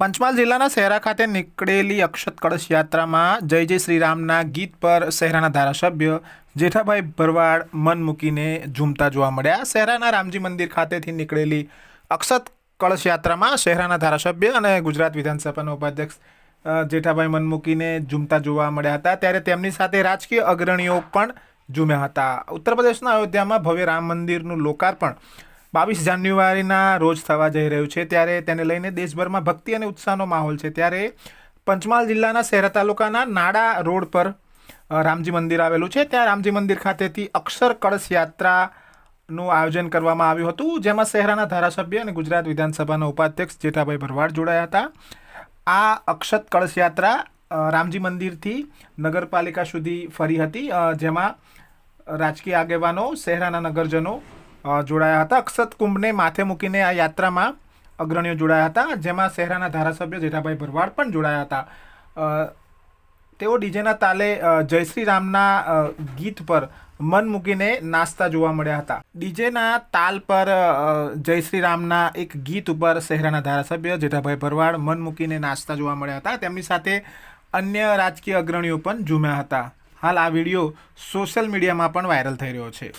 પંચમહાલ જિલ્લાના શહેરા ખાતે નીકળેલી અક્ષત કળશ યાત્રામાં જય જય શ્રી રામના ગીત પર શહેરાના ધારાસભ્ય જેઠાભાઈ ભરવાડ મન મૂકીને ઝૂમતા જોવા મળ્યા. શહેરાના રામજી મંદિર ખાતેથી નીકળેલી અક્ષત કળશ યાત્રામાં શહેરાના ધારાસભ્ય અને ગુજરાત વિધાનસભાના ઉપાધ્યક્ષ જેઠાભાઈ મન મૂકીને ઝૂમતા જોવા મળ્યા હતા. ત્યારે તેમની સાથે રાજકીય અગ્રણીઓ પણ ઝૂમ્યા હતા. ઉત્તર પ્રદેશના અયોધ્યામાં ભવ્ય રામ મંદિરનું લોકાર્પણ બાવીસ જાન્યુઆરીના રોજ થવા જઈ રહ્યું છે, ત્યારે તેને લઈને દેશભરમાં ભક્તિ અને ઉત્સાહનો માહોલ છે. ત્યારે પંચમહાલ જિલ્લાના શહેરા તાલુકાના નાડા રોડ પર રામજી મંદિર આવેલું છે. ત્યાં રામજી મંદિર ખાતેથી અક્ષર કળશ યાત્રાનું આયોજન કરવામાં આવ્યું હતું, જેમાં શહેરાના ધારાસભ્ય અને ગુજરાત વિધાનસભાના ઉપાધ્યક્ષ જેઠાભાઈ ભરવાડ જોડાયા હતા. આ અક્ષત કળશ યાત્રા રામજી મંદિરથી નગરપાલિકા સુધી ફરી હતી જેમાં રાજકીય આગેવાનો, શહેરાના નગરજનો જોડાયા હતા. અક્ષત કુંભને માથે મૂકીને આ યાત્રામાં અગ્રણીઓ જોડાયા હતા. જેમાં શહેરાના ધારાસભ્ય જેઠાભાઈ ભરવાડ પણ જોડાયા હતા. તેઓ ડીજેના તાલે જય શ્રી રામના ગીત પર મન મૂકીને નાસ્તા જોવા મળ્યા હતા. ડીજેના તાલ પર જય શ્રી રામના એક ગીત ઉપર શહેરાના ધારાસભ્ય જેઠાભાઈ ભરવાડ મન મૂકીને નાસ્તા જોવા મળ્યા હતા. તેમની સાથે અન્ય રાજકીય અગ્રણીઓ પણ ઝૂમ્યા હતા. હાલ આ વીડિયો સોશિયલ મીડિયામાં પણ વાયરલ થઈ રહ્યો છે.